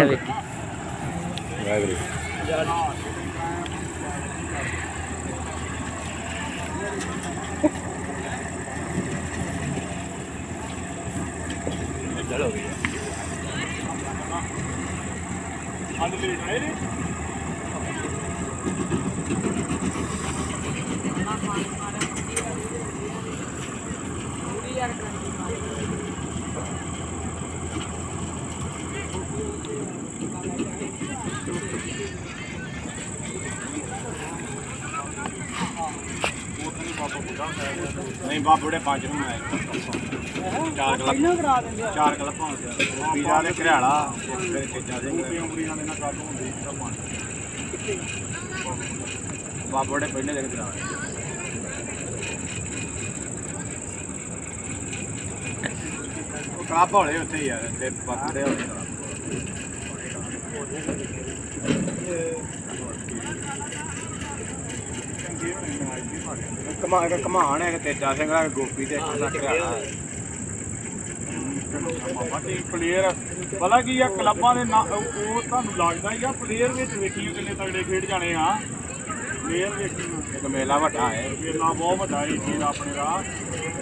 ਕਿਆ ਵੇਖੀ ਵਾਹਿਗੁਰੂ ਚਲੋ ਵੀ ਅੱਜ ਮੇਰੇ ਆਏ ਨੇ ਯਾਰ ਨਹੀਂ ਬਾਬੂ ਦੇ ਪੰਜ ਨੂੰ ਆਏ ਚਾਰ ਕਲੱਬ ਪਹਿਲਾਂ ਕਰਾ ਦਿੰਦੇ ਆ? ਚਾਰ ਕਲੱਬ ਹੋਣ ਵੀਰਾ ਦੇ ਘਰਿਆਲਾ ਫਿਰ ਕਿੱਜਾ ਦੇ ਉਂਗਲੀਆਂ ਦੇ ਨਾਲ ਗੱਲ ਹੁੰਦੀ ਤਾਂ ਪੰਜ ਬਾਬੂ ਦੇ ਪਹਿਲੇ ਦਿਨ ਕਰਾ ਉਹ ਕਲੱਬ ਹੋਲੇ ਉੱਥੇ ਯਾਰ ਤੇ ਬਾਬੂ ਦੇ ਹੋਲੇ ਕਮਾ ਕਮਾਣ ਹੈ ਤੇਜਾ ਸਿੰਘ ਦਾ ਗੋਪੀ ਤੇ ਇੱਕ ਮਾਮਾ ਪਲੇਅਰ ਭਲਾ ਕੀ ਆ ਕਲੱਬਾਂ ਦੇ ਨਾਂ- ਉਹ ਤੁਹਾਨੂੰ ਲੱਗਦਾ ਹੀ ਆ ਪਲੇਅਰ ਵਿੱਚ ਵੇਖੀ ਕਿੰਨੇ ਤਗੜੇ ਖੇਡ ਜਾਣੇ ਆ। ਪਲੇਅਰ ਵੇਖੀ ਇੱਕ ਮੇਲਾ ਵੱਡਾ ਹੈ। ਮੇਲਾ ਬਹੁਤ ਵੱਡਾ ਹੈ ਜੀ ਆਪਣੇ ਦਾ।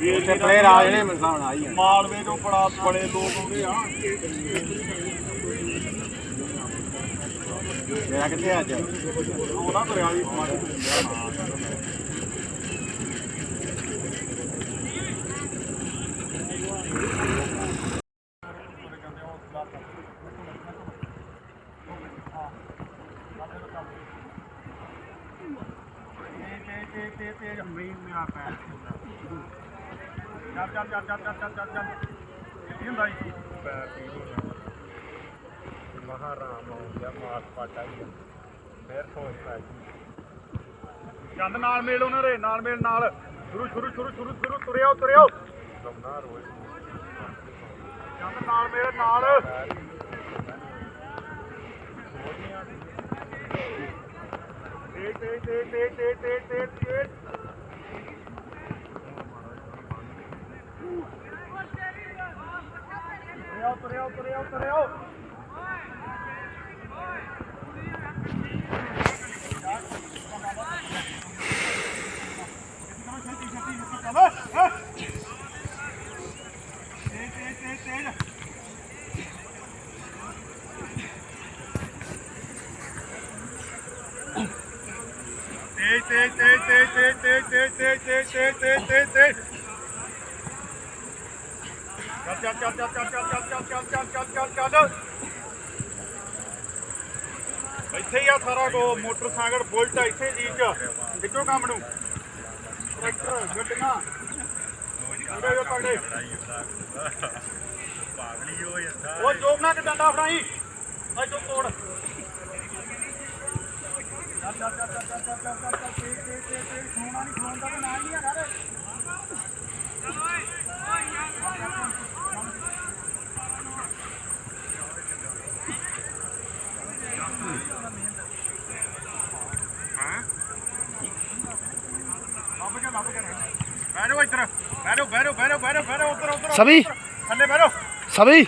ਇਹ ਪਲੇਅਰ ਆ ਜਿਹੜੇ ਮੇਰੇ ਹਿਸਾਬ ਨਾਲ ਆਈ ਆ। ਮਾਲਵੇ ਤੋਂ ਬੜਾ ਬੜੇ ਲੋਕ ਆਉਂਦੇ ਆ। ਮੇਰਾ ਕਿੱਥੇ ਅੱਜ? ਉਹਦਾ ਕਰਿਆ ਵੀ ਤੇ ਤੇ ਤੇ ਹਮੇ ਮੇਰਾ ਪੈਰ ਚੱਲ ਚੱਲ ਚੱਲ ਚੱਲ ਚੱਲ ਚੱਲ ਚੱਲ ਕੀ ਹੁੰਦਾ ਜੀ ਪੈਰ ਪੀੜ ਹੋਣਾ ਮਹਾਰਾਮ ਹੋ ਗਿਆ ਮਾਸ ਪਾਟਾ ਹੀ ਫੇਰ ਸੋਚ ਪੈ ਗਈ ਚੰਦ ਨਾਲ ਮੇਲ ਉਹਨਾਂ ਦੇ, ਨਾਲ ਮੇਲ ਨਾਲ। ਸ਼ੁਰੂ ਸ਼ੁਰੂ ਸ਼ੁਰੂ ਸ਼ੁਰੂ ਸ਼ੁਰੂ, ਤੁਰਿਓ ਤੁਰਿਓ। ਲੰਮਾ ਰੋਜ਼ ਨਾਲ ਮੇਲ ਨਾਲ। ਤੇ ਤੇ ਤੇ ਤੇ ਤੇ ਤੇ ਤੇ ਤੇ ਤੁਰਿਓ ਤੁਰਿਓ ਤੁਰਿਓ ਤੁਰਿਓ ਤੇ ਤੇ ਤੇ ਤੇ ਤੇ ਤੇ ਤੇ ਤੇ ਤੇ ਤੇ ਤੇ ਤੇ ਤੇ ਚੱਲ ਚੱਲ ਚੱਲ ਚੱਲ ਚੱਲ ਚੱਲ ਚੱਲ ਚੱਲ ਚੱਲ ਚੱਲ ਚੱਲ ਚੱਲ ਇੱਥੇ ਹੀ ਆ ਸਾਰਾ ਕੋ ਮੋਟਰਸਾਈਕਲ ਬੁਲਟ ਇੱਥੇ ਜੀ ਚ ਖਿੱਚੋ ਕੰਮ ਨੂੰ। ਟਰੈਕਟਰ ਗੱਡੀਆਂ। ਉਹਦੇ ਜੋ ਤਗੜੇ ਪਾਗਲੀ ਹੋ ਜਾਂਦਾ। ਉਹ ਜੋਬਨਾ ਕਿ ਡੰਡਾ ਫੜਾਈ। ਅੱਜ ਤੋਂ ਤੋੜ। ਸਭੀ? ਚੱਲ ਚੱਲ ਚੱਲ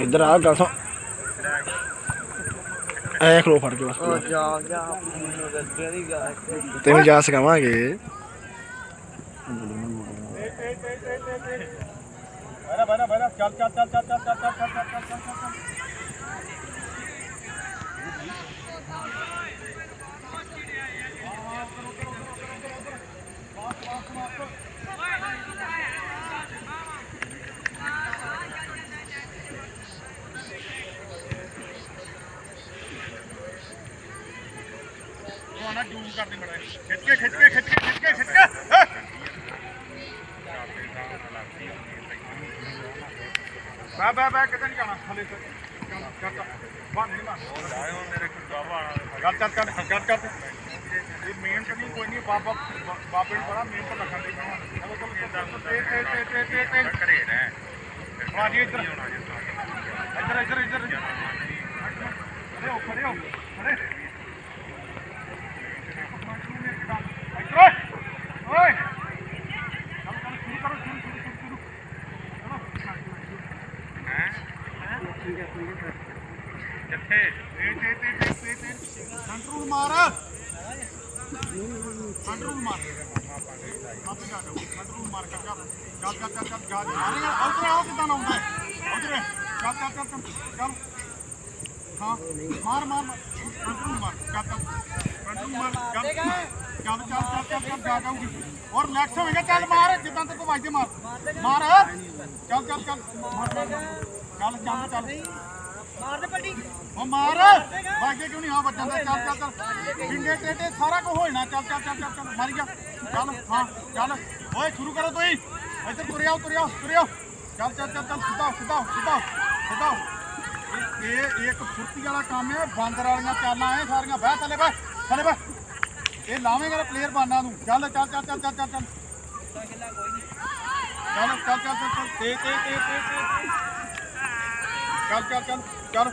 ਇੱਧਰ ਆ ਗੱਲ ਸੁਣ ਐ ਖਲੋ ਫੜ ਕੇ ਬਸ ਜਾ ਜਾ ਤੈਨੂੰ ਜਾ ਤੇ ਬੈਠਾ ਬੈਠਾ ਬੈਠਾ ਚੱਲ ਚੱਲ ਚੱਲ ਚੱਲ ਚੱਲ ਚੱਲ ਚੱਲ ਚੱਲ ਚੱਲ ਚੱਲ ਚੱਲ ਆਣਾ ਜੂਮ ਕਰਦੇ ਮੜਾ ਖਿੱਚ ਕੇ ਖਿੱਚ ਕੇ ਖਿੱਚ ਕੇ ਖਿੱਚ ਕੇ ਖਿੱਚ ਕੇ। ਬੈ ਬੈ ਬੈ ਕਿਤੇ ਨਹੀਂ ਜਾਣਾ। ਥੱਲੇ ਤੇ। ਚੱਲ ਚੱਲ। ਬੰਦ ਨਹੀਂ ਮਾਰ ਹੋ ਮੇਰੇ ਕੋਲ ਗਾਵਾ ਗੱਲ ਚੱਲ ਚੱਲ ਗੱਲ ਚੱਲ। ਇਹ ਮਿਹਨਤ ਨਹੀਂ ਕੋਈ ਨਹੀਂ। ਬਾਬਾ ਬਾਬੇ ਨੂੰ ਬੜਾ ਮਿਹਨਤ ਰੱਖਣ ਦੀ ਚਲੋ ਚਲੋ ਤੇ ਤੇ ਤੇ ਤੇ ਤੇ ਤੇ ਘਰੇ ਰਹਿ। ਹਾਂ ਜੀ ਇੱਧਰ। ਇੱਧਰ ਇੱਧਰ ਇੱਧਰ ਇੱਧਰ ਖੜੇ ਹੋ ਖੜੇ ਇੱਧਰ ਓਏ ਓਏ ਚੱਲ ਚੱਲ ਸ਼ੁਰੂ ਕਰੋ ਸ਼ੁਰੂ ਸ਼ੁਰੂ ਸ਼ੁਰੂ ਸ਼ੁਰੂ ਕਿੱਥੇ ਤੇ ਤੇ ਤੇ ਤੇ ਤੇ ਕੰਟਰੋਲ ਮਾਰ ਕੰਟਰੋਲ ਮਾਰ ਆਪੇ ਜਾ ਜਾਓ ਕੰਟਰੋਲ ਮਾਰ ਕਰ ਚੱਲ ਚੱਲ ਚੱਲ ਚੱਲ ਜਾ ਮਾਰੇਗਾ ਉਧਰ ਆਓ ਕਿਦਾਂ ਆਉਂਦਾ ਹੈ ਉਧਰ ਚੱਲ ਚੱਲ ਚੱਲ ਚੱਲ ਚੱਲ ਹਾਂ ਮਾਰ ਮਾਰ ਮਾਰ ਕੰਟਰੋਲ ਮਾਰ ਚੱਲ ਚੱਲ ਕੰਟਰੋਲ ਮਾਰ ਚੱਲ ਚੱਲ ਚੱਲ ਚੱਲ ਚੱਲ ਚੱਲ ਜਾ ਜਾਊਗੀ ਔਰ ਰਿਲੈਕਸ ਹੋਵੇਗਾ ਚੱਲ ਮਾਰ ਜਿੱਦਾਂ ਤੱਕ ਵਾਜਦੇ ਮਾਰ ਮਾਰ ਚੱਲ ਚੱਲ ਚੱਲ ਮਾਰ। ਚੱਲ ਚੱਲ ਚੱਲ ਮਾਰ ਦੇ ਪੱਟੀ ਉਹ ਮਾਰ ਵਾਜੇ ਕਿਉਂ ਨਹੀਂ ਹਾਂ ਵੱਜਣ ਦਾ ਚੱਲ ਚੱਲ ਚੱਲ ਪਿੰਡੇ ਟੇਟੇ ਸਾਰਾ ਕੁਝ ਹੋਣਾ ਚੱਲ ਚੱਲ ਚੱਲ ਚੱਲ ਮਾਰੀ ਜਾ ਚੱਲ ਹਾਂ ਚੱਲ ਓਏ ਸ਼ੁਰੂ ਕਰੋ ਤੁਸੀਂ ਇੱਧਰ ਤੁਰਿਆ ਤੁਰਿਆ ਤੁਰਿਆ ਚੱਲ ਚੱਲ ਚੱਲ ਚੱਲ ਸਿੱਧਾ ਸਿੱਧਾ ਸਿੱਧਾ ਸਿੱਧਾ ਇਹ ਇਹ ਇੱਕ ਫੁਰਤੀ ਵਾਲਾ ਕੰਮ ਹੈ ਬਾਂਦਰ ਵਾਲੀਆਂ ਚਾਲਾਂ ਐ ਸਾਰੀਆਂ ਬਹਿ ਥੱਲੇ ਬਹਿ ਥੱਲੇ ਬਹਿ ਇਹ ਲਾਵੇਂਗਾ ਪਲੇਅਰ ਬਾਨਾ ਨੂੰ। ਚੱਲ ਚੱਲ ਚੱਲ ਚੱਲ ਚੱਲ ਚੱਲ। ਚੱਲ ਚੱਲ ਚੱਲ ਚੱਲ ਚੱਲ। ਤੇ ਤੇ ਤੇ ਤੇ ਚੱਲ ਚੱਲ ਚੱਲ ਚੱਲ।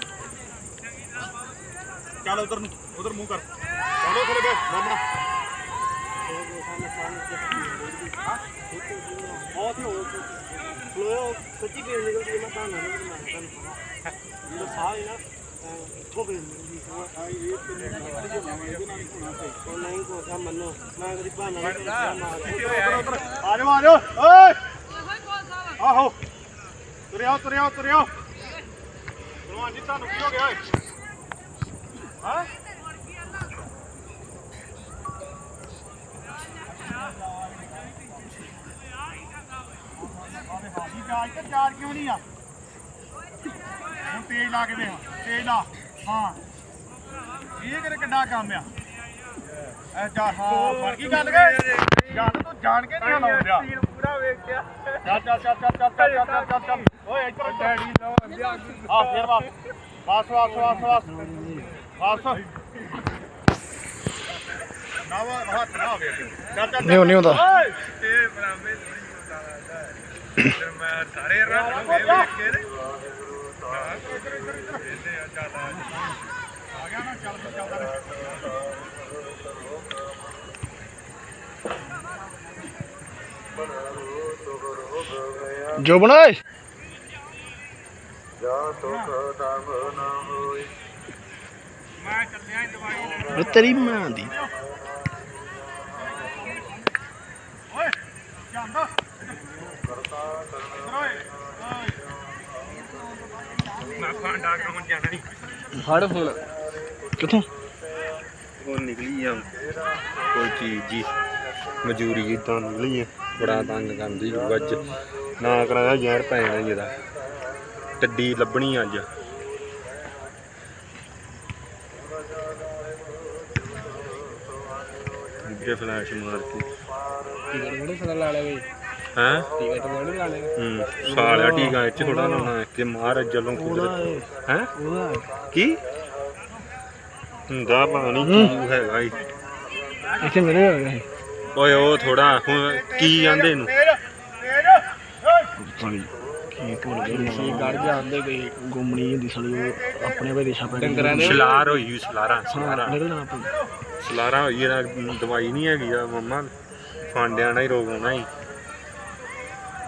ਚੱਲ ਉਧਰ ਨੂੰ, ਉਧਰ ਮੂੰਹ ਕਰ। ਚਲੋ ਥੱਲੇ ਬੈ ਰਾਮਣਾ ਬਹੁਤ ਹੀ ਹੋ ਫਲੋ ਸੱਚੀ ਗੇਮ ਨਿਕਲਦੀ ਹੈ, ਮੈਂ ਤਾਂ ਨਾ ਨਿਕਲਦਾ ਜਿਹੜਾ ਸਾਹ ਹੈ ਨਾ ਉਹ ਵੀ ਉਹ ਨਹੀਂ ਕੋਸਾ ਮੰਨੋ ਮੈਂ ਕਦੀ ਬਹਾਨਾ ਨਹੀਂ ਕਰਦਾ ਮਾਰ ਆ ਜਾਓ ਆ ਜਾਓ ਓਏ ਆਹੋ ਤੁਰਿਆ ਤੁਰਿਆ ਤੁਰਿਆ ਭਲਵਾਨ ਜੀ ਤੁਹਾਨੂੰ ਕੀ ਹੋ ਗਿਆ ਓਏ ਹਾਂ ਹਾਜੀ ਜਾਜ ਤੇ ਜਾਜ ਕਿਉਂ ਨਹੀਂ ਆ ਹੁਣ ਤੇਜ਼ ਲਾ ਕੇ ਵੇਖ ਤੇਜ਼ ਲਾ ਹਾਂ। ਇਹ ਕਿਹੜੇ ਕਿੱਡਾ ਕੰਮ ਆ? ਐ ਜਾ ਹਾਂ ਫੜ ਗਈ ਗੱਲ ਕੇ? ਗੱਲ ਤੂੰ ਜਾਣ ਕੇ ਨਹੀਂ ਲਾਉਂਦਿਆ ਪੂਰਾ ਵੇਖ ਗਿਆ ਚੱਲ ਚੱਲ ਚੱਲ ਚੱਲ ਚੱਲ ਚੱਲ ਚੱਲ ਚੱਲ ਚੱਲ। ਓਏ ਇੱਧਰ ਡੈਡੀ ਲੋ ਆ ਫੇਰ ਵਾਸ ਵਾਸ ਵਾਸ ਵਾਸ ਵਾਸ ਵਾਸ ਨਾ ਵਾ ਹੱਥ ਨਾ ਹੋਵੇ। ਚੱਲ ਚੱਲ ਨਹੀਂ ਨਹੀਂ ਹੁੰਦਾ ਤੇ ਬਰਾਮੇ ਥੋੜੀ ਹੁੰਦਾ ਮੈਂ ਸਾਰੇ ਵੇਖ ਵੇਖ ਕੇ ਜੋ ਬਣਾਇ ਜਾ ਸੁਖ ਨਾਮ ਨਾ ਹੋਈ ਮੈਂ ਚੱਲਿਆ ਦਵਾਈ ਲੈਣ। ਤੇਰੀ ਮਾਂ ਦੀ। ਮੈਂ ਫਾਂਡਾ ਕਰਾਉਣ ਜਾਣਾ ਨਹੀਂ ਫੜ ਫੋਨ। ਕਿੱਥੋਂ? ਉਹ ਨਿਕਲੀ ਆ ਕੋਈ ਚੀਜ਼ ਜੀ ਮਜੂਰੀ ਇਦਾਂ ਨਿਕਲੀ ਆ ਬੜਾ ਤੰਗ ਕਰਦੀ ਅੱਜ ਨਾ ਕਰਾਇਆ ਜ਼ਹਿਰ ਪੈਣਾ ਹੀ ਇਹਦਾ ਟੱਡੀ ਲੱਭਣੀ ਅੱਜ। ਅੱਗੇ ਫਲੈਸ਼ ਮਾਰ ਕੇ ਟਿਕਟ ਬੜੇ ਫੜਾ ਲਾ ਲਿਆ ਬਈ? ਹੈਂ? ਟਿਕਟ ਬੜੇ ਲਾ ਲਿਆ ਹੂੰ ਸਾਲਿਆ ਟੀਕਾ ਇੱਥੇ ਥੋੜਾ ਲਾਉਣਾ ਕਿ ਮਾਰ ਜਲੋਂ ਕੁਦਰਤ ਹੈਂ। ਕੀ? ਹੁੰਦਾ ਪਾਣੀ ਕੀ ਹੈਗਾ ਈ? ਇੱਥੇ ਮੇਰੇ ਹੋ। ਗਿਆ ਓਏ ਉਹ ਥੋੜਾ ਹੁਣ ਕੀ ਜਾਂਦੇ ਇਹਨੂੰ? ਸਾਲੀ ਕੀ ਭੁੱਲ ਗਏ ਸੀ ਗੜ ਜਾਂਦੇ ਗਏ ਗੁੰਮਣੀ ਹੁੰਦੀ ਸਾਲੀ ਉਹ ਆਪਣੇ ਵੇ ਦੇਸ਼ਾ ਪੈ ਡੰਗਰਾਂ ਸਲਾਰ ਹੋਈ ਹੋਈ ਸਲਾਰਾ ਸਲਾਰਾ। ਨਿਕਲ ਜਾਣਾ ਪਈ। ਸਲਾਰਾ ਹੋਈ ਇਹਦਾ ਦਵਾਈ ਨਹੀਂ ਹੈਗੀ ਆ ਮੰਮਾ। ਫਾਂਡਿਆਂ ਨਾਲ ਹੀ ਰੋਗ ਹੋਣਾ ਹੀ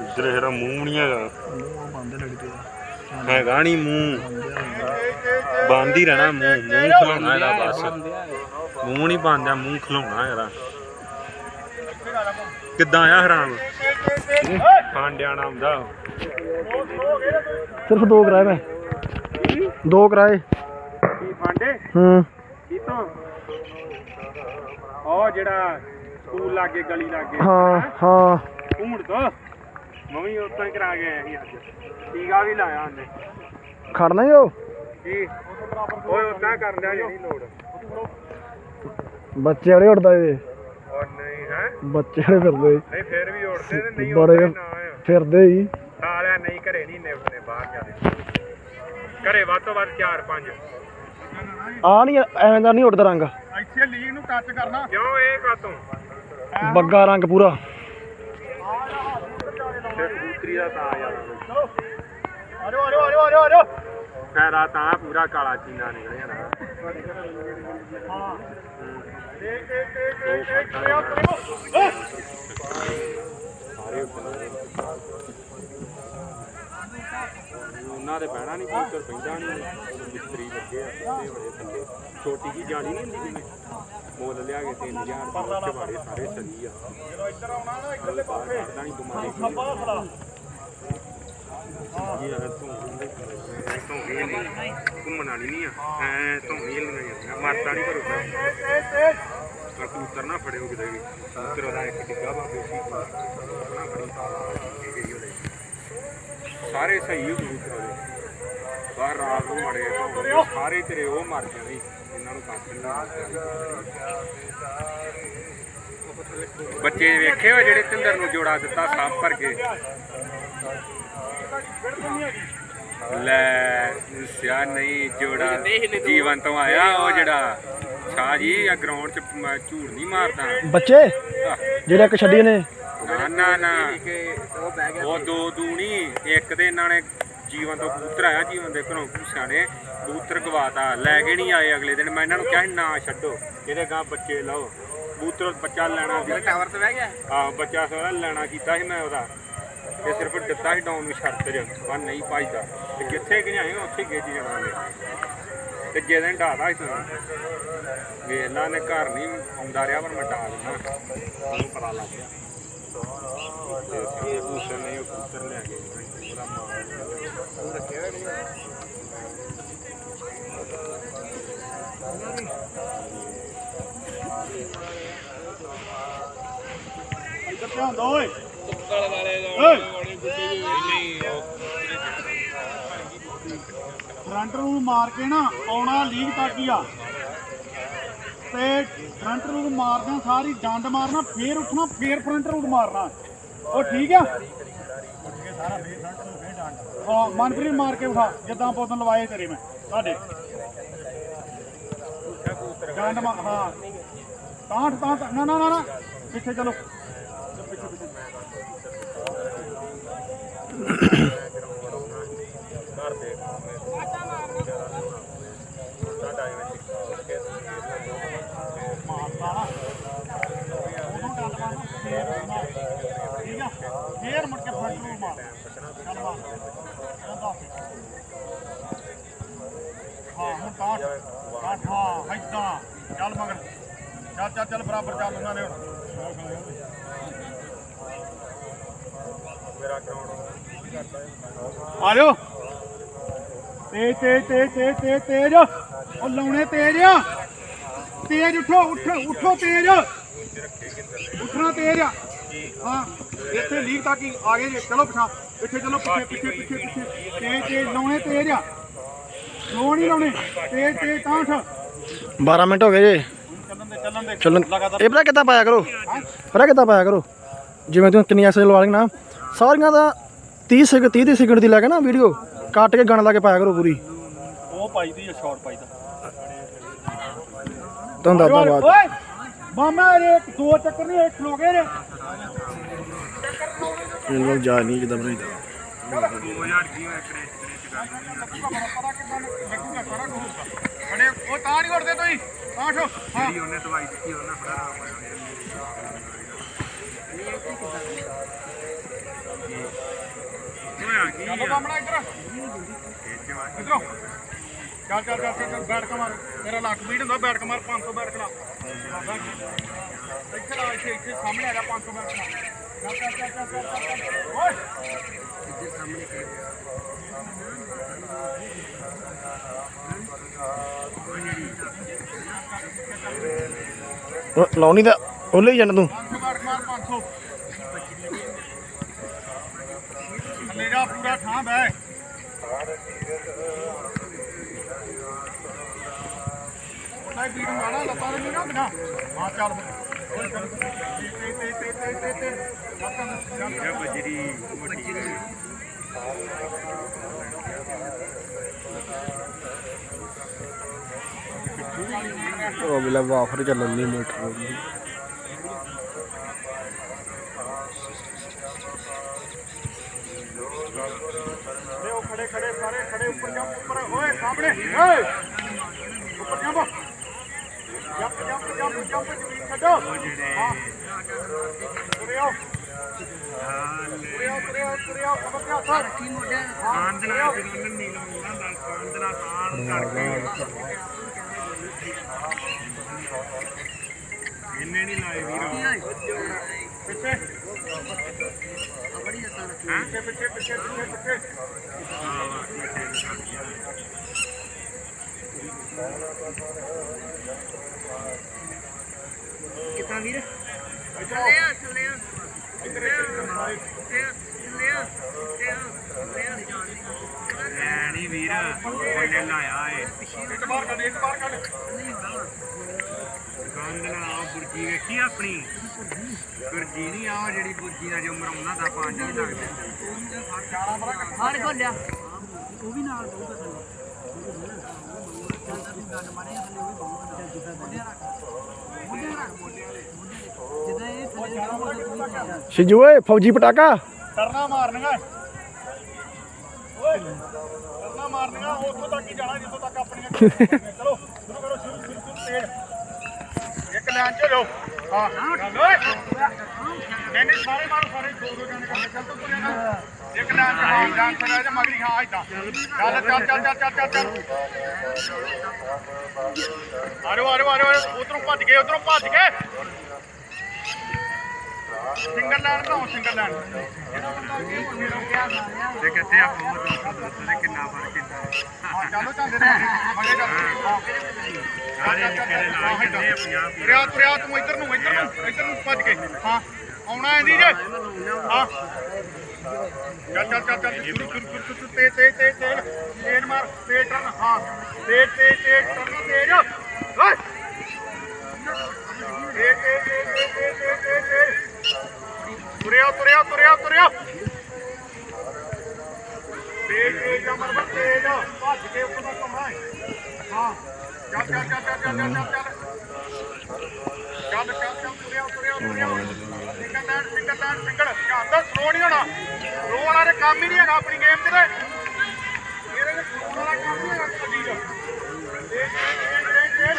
ਇੱਧਰ ਇਹਦਾ ਮੂੰਹ ਨਹੀਂ ਹੈਗਾ। ਉਹ ਬੰਦ ਲੱਗਦੇ ਆ ਹੈਗਾ ਨਹੀਂ ਮੂੰਹ। ਬੰਦ ਹੀ ਰਹਿਣਾ ਮੂੰਹ। ਮੂੰਹ ਖਲਾਉਣਾ ਇਹਦਾ ਬਸ। ਮੂੰਹ ਨਹੀਂ ਬੰਦਿਆ ਮੂੰਹ ਖਲਾਉਣਾ ਇਹਦਾ। ਕਿੱਦਾਂ ਆ ਹਰਾਮ ਫਾਂਡਿਆਂ ਨਾਲ ਹੁੰਦਾ ਸਿਰਫ ਦੋ ਕਰਾਏ ਮੈਂ। ਦੋ ਕਰਾਏ। ਕੀ ਫਾਂਡੇ ਹੂੰ। ਕੀਤੋਂ ਉਹ ਜਿਹੜਾ ਸਕੂਲ ਲਾਗੇ ਗਲੀ ਲਾਗੇ। ਹਾਂ ਹਾਂ। ਢੂੰਡ ਤੋਂ? ਮੰਮੀ ਉੱਤੋਂ ਹੀ ਕਰਾ ਕੇ ਆਏ ਸੀ ਅੱਜ। ਟੀਕਾ ਵੀ ਲਾਇਆ ਉਹਨੇ। ਖੜਨਾ ਹੀ ਉਹ? ਕੀ ਓਏ ਉਦਾਂ ਕਰ ਲਿਆ ਜਿਹੜੀ ਲੋੜ ਬੱਚੇ ਵਾਲੇ ਉੱਡਦਾ ਇਹਦੇ ਉਹ ਨਹੀਂ ਹੈ? ਬੱਚੇ ਵਾਲੇ ਫਿਰਦੇ ਨਹੀਂ ਫਿਰ ਵੀ ਉੜਦੇ ਤੇ ਨਹੀਂ ਬੜੇ ਉੜਦੇ ਨਾ ਆ ਫਿਰਦੇ ਹੀ ਸਾਲਿਆ ਨਹੀਂ ਘਰੇ ਨਹੀਂ ਨੇ ਉਸਨੇ ਬਾਹਰ ਜਾਂਦੇ ਘਰੇ ਵੱਧ ਤੋਂ ਵੱਧ 4 5 ਆ ਨਹੀਂ ਐਵੇਂ ਦਾ ਨਹੀਂ ਉੱਡਦਾ ਰੰਗ। ਇੱਥੇ ਲੀਗ ਨੂੰ ਟੱਚ ਕਰਨਾ। ਕਿਉਂ ਇਹ ਕਾਤੋਂ ਬੱਗਾ ਰੰਗ ਪੂਰਾ। ਫਿਰ ਕਬੂਤਰੀ ਦਾ ਤਾਂ ਯਾਰ। ਆਰੋ ਆਰੋ ਆਰੋ ਆਰੋ ਆਰੋ ਫੈਰਾ ਤਾਂ ਪੂਰਾ ਕਾਲਾ ਚੀਨਾ ਨਿਕਲਿਆ ਨਾ। ਹਾਂ। ਦੇਖ ਦੇਖ ਦੇਖ ਦੇਖ ਦੇਖ ਕਰਿਓ ਕਰਿਓ ਸਾਰੇ ਉੱਤੇ ਉਹਨਾਂ ਦੇ ਬਹਿਣਾ ਨਹੀਂ ਕਬੂਤਰ ਪੈਂਦਾ ਨਹੀਂ। ਮਿਸਤਰੀ ਲੱਗੇ ਆ ਤੇ ਬੜੇ ਥੱਲੇ। ਛੋਟੀ ਜੀ ਜਾਣੀ ਨਹੀਂ ਹੁੰਦੀ ਜਿਵੇਂ ਮੁੱਲ ਲਿਆ ਕੇ 3000 ਦੇ ਬਾੜੇ ਸਾਰੇ ਸਹੀ ਆ। ਜਦੋਂ ਇੱਧਰ ਆਉਣਾ ਨਾ ਇੱਧਰਲੇ ਪਾਸੇ ਕਰਦਾ ਨਹੀਂ ਬਿਮਾਰੀ ਖੱਬਾ ਦਾ ਜੀ ਆ ਧੌਂਦੀ ਧੌਂਦੀ ਨਹੀਂ ਘੁੰਮਣ ਵਾਲੀ ਨਹੀਂ ਆ। ਐ ਧੌਂਦੀ ਨਹੀਂ ਜਾਂਦੀਆਂ ਮਰਦਾ ਨਹੀਂ ਪਰ ਆ ਕਬੂਤਰ ਨਾ ਫੜਿਓ ਕਿਤੇ ਵੀ। ਕਬੂਤਰ ਉਹਦਾ ਇੱਕ ਡਿੱਗਾ ਵਾ ਬੇਸੀ ਨਾ ਫੜੀ ਇਹ ਜਿਹੜੀ ਉਹਦੇ ਸਾਰੇ ਸਹੀ ਕਬੂਤਰ ਉਹਦੇ ਬਾਹਰ ਰਾਤ ਨੂੰ ਮੜੇ ਧੌਂਦੇ, ਸਾਰੇ ਤੇਰੇ ਉਹ ਮਰ ਜਾਣੇ। ਇਹਨਾਂ ਨੂੰ ਕੱਖ ਨਹੀਂ ਬੱਚੇ ਵੇਖੇ ਹੋ ਜਿਹੜੇ ਤਿੰਦਰ ਨੂੰ ਜੋੜਾ ਦਿੱਤਾ ਸਾਫ਼ ਭਰ ਕੇ? ਲੈ ਸਿਆ ਨਹੀਂ ਜੋੜਾ। ਜੀਵਨ ਤੋਂ ਆਇਆ ਉਹ ਜਿਹੜਾ। ਸ਼ਾਹ ਜੀ ਆ ਗਰਾਊਂਡ 'ਚ ਝੂੜ ਨਹੀਂ ਮਾਰਦਾ। ਬੱਚੇ ਜਿਹੜੇ ਇੱਕ ਛੱਡੀ ਨੇ। ਨਾ ਨਾ। ਨਾ ਉਹ ਦੋ ਦੂਣੀ ਇੱਕ ਦੇ ਇਹਨਾਂ ਨੇ ਜੀਵਨ ਤੋਂ ਕਬੂਤਰ ਆਇਆ ਜੀਵਨ ਦੇ ਘਰੋਂ ਭੂਸਿਆਂ ਨੇ ਕਬੂਤਰ ਗਵਾਤਾ। ਲੈ ਕੇ ਨਹੀਂ ਆਏ ਅਗਲੇ ਦਿਨ। ਮੈਂ ਇਹਨਾਂ ਨੂੰ ਕਿਹਾ ਸੀ ਨਾ ਛੱਡੋ ਇਹਦੇ ਗਾਂ ਬੱਚੇ ਲਓ। ਕਬੂਤਰ ਬੱਚਾ ਲੈਣਾ ਸੀ। ਟਾਵਰ ਤੇ ਬਹਿ ਗਿਆ? ਹਾਂ ਬੱਚਾ ਸੋਹਣਾ ਲੈਣਾ ਕੀਤਾ ਸੀ ਮੈਂ ਉਹਦਾ। ਤੇ ਸਿਰਫ ਦਿੱਤਾ ਸੀ ਡਾਉਨ ਨੂੰ ਸ਼ਰਤ ਚ ਪਰ ਨਹੀਂ ਭਾਈਦਾ ਤੇ ਜਿੱਥੇ ਗਈਆਂ ਉੱਥੇ ਗਿੱਜ ਜਾਣਾ ਨੇ ਤੇ ਜੇ ਦਿਨ ਡਾਦਾ ਸੀ ਤੂੰ ਵੇਖ ਲਾ ਨੇ ਘਰ ਨਹੀਂ ਆਉਂਦਾ ਰਿਹਾ ਪਰ ਮੈਂ ਡਾ ਦਿੰਦਾ। ਉਹਨੂੰ ਪਤਾ ਲੱਗ ਗਿਆ। ਤੇ ਇਹ ਭੂਸ਼ਣ ਨੇ ਕਬੂਤਰ ਲੈ ਕੇ ਉਹਦਾ ਮਾਂ ਉਹ ਰੱਖਿਆ ਨਹੀਂ ਇੱਧਰ ਧਿਆਨ ਦੋ ਓਏ ਓਏ ਫਰੰਟ ਨੂੰ ਮਾਰ ਕੇ ਨਾ ਆਉਣਾ ਲੀਗ ਤੱਕ ਹੀ ਆ। ਤੇ ਫਰੰਟ ਰੂਟ ਮਾਰਨਾ ਸਾਰੀ ਡੰਡ ਮਾਰਨਾ, ਫੇਰ ਉੱਠਣਾ, ਫੇਰ ਫਰੰਟ ਰੂਟ ਮਾਰਨਾ। ਉਹ ਠੀਕ ਆ? ਹਾਂ, ਮਨਪ੍ਰੀਤ ਮਾਰ ਕੇ ਉਠਾ, ਜਿੱਦਾਂ ਪੌਦਨ ਲਵਾਏ ਤੇਰੇ ਮੈਂ, ਸਾਡੇ। ਡੰਡ ਮਾਰ ਹਾਂ। ਤਾਂਠ ਤਾਂਠ, ਨਾ ਨਾ ਨਾ ਪਿੱਛੇ ਚਲੋ। ਪਿੱਛੇ ਪਿੱਛੇ ਮਾਰਦਾ ਨਾ ਉਦੋਂ ਡੰਡ ਮਾਰਨਾ ਫੇਰ ਮਾਰ ਠੀਕ ਆ ਫੇਰ ਮੁੜ ਕੇ ਫਰੰਟ ਨੂੰ ਮਾਰ ਚੱਲ ਮਾਰ ਚੱਲ ਦੱਸ ਹਾਂ ਹੁਣ ਕਾਠ ਕਾਠ ਹਾਂ, ਏਦਾਂ। ਚੱਲ ਮਗਰ। ਚੱਲ ਚੱਲ ਚੱਲ ਬਰਾਬਰ ਚੱਲ ਉਹਨਾਂ ਨੇ ਹੁਣ। ਆ ਜਾਓ। ਤੇਜ ਤੇਜ ਤੇਜ ਤੇਜ ਤੇਜ ਤੇਜ। ਉਹ ਲਾਉਣੇ ਤੇਜ। ਤੇਜ ਉਠੋ ਉਠੋ ਉਠੋ ਤੇਜ। ਉੱਠਣਾ ਤੇਜ। ਹਾਂ, ਇੱਥੇ ਲੀਕ ਤੱਕ ਹੀ ਆ ਗਏ ਚਲੋ ਪਿਛਾ ਪਿੱਛੇ ਚਲੋ, ਪਿੱਛੇ ਪਿੱਛੇ ਪਿੱਛੇ ਪਿੱਛੇ। ਤੇਜ ਤੇਜ, ਲਾਉਣੇ ਤੇਜ। ਆ ਲੋ ਨਹੀਂ ਲਾਉਣੇ। ਤੇਜ ਤੇਜ, ਤਾਂ ਉੱਠ। 12 ਮਿੰਟ ਹੋ ਗਏ ਜੇ। ਚੱਲਣ ਇਹ ਪਤਾ ਕਿੱਦਾਂ ਪਾਇਆ ਕਰੋ? ਪਤਾ ਕਿੱਦਾਂ ਪਾਇਆ ਕਰੋ? ਜਿਵੇਂ ਤੁਸੀਂ ਕਿੰਨੀਆਂ ਐਸੇ ਲਵਾ ਲਈਆਂ ਨਾ ਸਾਰੀਆਂ ਦਾ 30 ਸੈਕਿੰਡ 30 ਸੈਕਿੰਡ ਦੀ ਲੈ ਕੇ ਨਾ ਵੀਡੀਓ ਕੱਟ ਕੇ ਗਾਣਾ ਲਾ ਕੇ ਪਾਇਆ ਕਰੋ ਪੂਰੀ। ਉਹ ਪਾਈ ਦੀ ਸ਼ਾਰਟ ਪਾਈ ਦਾ। ਤੁਹਾਨੂੰ ਦੱਸਦਾ ਬਾਅਦ। ਮਾਮਾ ਇਹ ਇੱਕ ਦੋ ਚੱਕਰ ਨਹੀਂ ਇੱਕ ਖਲੋ ਗਏ ਨੇ ਇਹਨਾਂ ਨੂੰ ਜਾ ਨਹੀਂ ਕਿਦਾਂ ਬਣਾਈਦਾ। ਪਤਾ ਕਿੰਨਾ ਲੱਗੂਗਾ ਸਾਰਾ ਕੁਝ ਬੜੇ ਉਹ ਤਾਂ ਨਹੀਂ ਉੱਠਦੇ ਤੁਸੀਂ। ਉਠੋ ਹਾਂ। ਉਹਨੇ ਦਵਾਈ ਦਿੱਤੀ ਉਹਨਾਂ ਬੜਾ ਆਰਾਮ ਆਇਆ ਚਲੋ ਬਾਮਣਾ ਇੱਧਰ। ਇੱਧਰੋਂ। ਚੱਲ ਚੱਲ ਚੱਲ ਚੱਲ ਬੈਠ ਕੇ ਮਾਰ। ਮੇਰਾ ਲੱਕ ਬੀਟ ਹੁੰਦਾ ਬੈਠ ਕੇ ਮਾਰ 500 ਬੈਠ ਕੇ ਲਾ। ਇੱਥੇ ਲਾ ਇੱਥੇ ਇੱਥੇ ਸਾਹਮਣੇ ਆ ਜਾ 500 ਬੈਠ ਕੇ ਚੱਲ ਚੱਲ ਚੱਲ ਚੱਲ ਚੱਲ ਚੱਲ ਓਏ। ਉਹ ਲਾਉਣੀ ਤਾਂ ਉਹਲੇ ਹੀ ਜਾਣਾ ਤੂੰ। 500 ਬੈਠ ਕੇ ਮਾਰ 500 ਥੱਲੇ ਜਾ ਪੂਰਾ ਥਾਂ ਬੈ ਨਹੀਂ ਬੀਟ ਮਾਣਾ ਲੱਤਾਂ ਨਹੀਂ ਨਾ ਬਿਨਾ ਹਾਂ ਚੱਲ। ਓਏ ਚੱਲ ਤੇ ਤੇ ਤੇ ਤੇ ਤੇ ਤੇ ਲੱਤਾਂ ਚੱਲ। ਬਜਰੀ ਮੋਟੀ ਉਹ ਬਿਲਾ ਵਾਫਰ ਚੱਲਣ ਨਹੀਂ ਮੋਟਰ ਦੀ ਖੜੇ ਖੜੇ ਸਾਰੇ ਖੜੇ ਉੱਪਰ ਜੰਪ ਉੱਪਰ ਓਏ ਸਾਹਮਣੇ ਓਏ ਉੱਪਰ jump jump jump jump jump ਜ਼ਮੀਨ ਛੱਡੋ ਹਾਂ ਤੁਰੇ ਆਓ ਤੁਰੇ ਆਓ ਤੁਰੇ ਆਓ ਤੁਰੇ ਆਓ ਖਬਰ ਤੇ ਹੱਥ ਰੱਖੀ ਮੋਢੇ ਕਾਂਦਨਾ ਫਿਰ ਨਹੀਂ ਲਾਉਂਦਾ ਦਾ ਕਾਂਦਨਾ ਤਾਣ ਕਰਕੇ ਇੰਨੇ ਨਹੀਂ ਲਾਏ ਵੀਰੋ। ਪਿੱਛੇ। ਅਬੜੀ ਜੱਟਾਂ ਰੱਖੀ ਪਿੱਛੇ ਪਿੱਛੇ ਪਿੱਛੇ ਪਿੱਛੇ। ਕਿਤਾ ਵੀਰ? ਚੱਲੇ ਆ ਚੱਲੇ ਆ ਇੱਧਰ ਇੱਧਰ ਚੱਲੇ ਆ ਚੱਲੇ ਆ ਜਾਣ ਦੀ ਨਹੀਂ ਵੀਰ। ਉਹਨੇ ਲਾਇਆ ਏ। ਇੱਕ ਬਾਰ ਕੱਢ ਇੱਕ ਬਾਰ ਕੱਢ। ਆਨੰਦ ਨਾਲ ਆਓ ਬੁਰਜੀ ਆਪਣੀ? ਗੁਰਜੀ ਫੌਜੀ ਪਟਾਕਾ? ਕਰਨਾ ਮਾਰਨਗਾ। ਓਏ ਕਰਨਾ ਮਾਰਨਗਾ ਉੱਥੋਂ ਤੱਕ ਹੀ ਜਾਣਾ ਜਿੱਥੋਂ ਤੱਕ ਆਪਣੀਆਂ ਚਲੋ ਕਰੋ ਸ਼ੁਰੂ ਸ਼ੁਰੂ ਤੇਜ਼। ਇੱਕ ਲਾਈਨ ਚ ਲਓ ਹਾਂ ਨਹੀਂ ਨਹੀਂ, ਸਾਰੇ ਮਾਰੋ, ਸਾਰੇ। ਦੋ ਦੋ ਜਾਣੇ ਕਰਦੇ ਚੱਲ ਤੂੰ ਤੁਰਿਆ ਨਾ ਇੱਕ ਲਾਈਨ ਹਾਂ ਜਾਨ ਤੇ ਜਾ, ਮਗਰੀ, ਹਾਂ, ਇਦਾਂ। ਚੱਲ ਚੱਲ ਚੱਲ ਚੱਲ ਚੱਲ ਚੱਲ। ਚੱਲ ਆਰੋ ਆਰੋ ਆਰੋ ਉਧਰੋਂ ਭੱਜ ਗਏ, ਉਧਰੋਂ ਭੱਜ ਗਏ। ਸਿੰਗਲ ਲੈਣ ਤੋਂ ਸਿੰਗਲ ਲੈਣ ਦੇਖ ਇੱਥੇ ਆਪ ਨੂੰ ਦੱਸੋ ਦੇ ਕਿੰਨਾ ਫ਼ਰਕ ਹੈ ਹਾਂ। ਚਲੋ ਚੰਦੇ ਨੇ। ਮਜ਼ੇ ਕਰਦੇ ਸਾਰੇ ਕਿਹੜੇ ਨਾਲ ਕਿੰਨੇ ਪੰਜਾਬ ਤੁਰਿਆ ਤੁਰਿਆ ਤੂੰ ਇੱਧਰ ਨੂੰ ਇੱਧਰ ਨੂੰ ਇੱਧਰ ਨੂੰ ਭੱਜ ਕੇ। ਹਾਂ। ਆਉਣਾ ਹੈ ਜੀ ਹਾਂ। ਚੱਲ ਚੱਲ ਚੱਲ ਚੱਲ ਸ਼ੁਰੂ ਸ਼ੁਰੂ ਸ਼ੁਰੂ ਤੇ ਤੇ ਤੇ ਤੇ ਤੇਲ ਮਾਰ ਤੇ ਟਰਨ। ਹਾਂ। ਤੇ ਤੇ ਤੇ ਟਰਨ ਤੇਜ। ਓਏ। ਤੇ ਤੇ ਤੇ ਤੇ ਤੇ ਤੇ ਤੁਰਿਆ ਤੁਰਿਆ ਤੁਰਿਆ ਤੁਰਿਆ ਤੇਜ ਤੇਜ ਅਮਰ ਬਰ ਤੇਜ। ਭੱਜ ਕੇ ਉੱਪਰ ਦਾ ਕਮਰਾ ਹਾਂ। ਚੱਲ ਚੱਲ ਚੱਲ ਚੱਲ ਚੱਲ ਚੱਲ ਚੱਲ। ਚੱਲ ਚੱਲ ਚੱਲ ਤੁਰਿਆ ਤੁਰਿਆ ਤੁਰਿਆ single land single land single ਧਿਆਨ ਦਾ ਸਲੋ ਨਹੀਂ ਹੋਣਾ। ਸਲੋ ਵਾਲਾ ਤੇ ਕੰਮ ਹੀ ਨਹੀਂ ਹੈਗਾ ਆਪਣੀ ਗੇਮ 'ਚ ਤੇ। ਇਹਦੇ ਵਿੱਚ ਸਲੋ ਵਾਲਾ ਕੰਮ ਨਹੀਂ ਹੈਗਾ ਕਬੱਡੀ 'ਚ। ਤੇਜ ਤੇਜ ਤੇਜ ਤੇਜ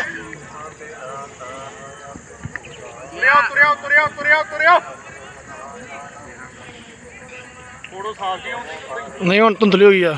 ਤੁਰਿਆ ਤੁਰਿਆ ਤੁਰਿਆ ਤੁਰਿਆ। ਫੋਟੋ ਸਾਫ਼ ਜੀ ਆਉਂਦੀ। ਨਹੀਂ ਹੁਣ ਧੁੰਦਲੀ ਹੋਈ ਆ।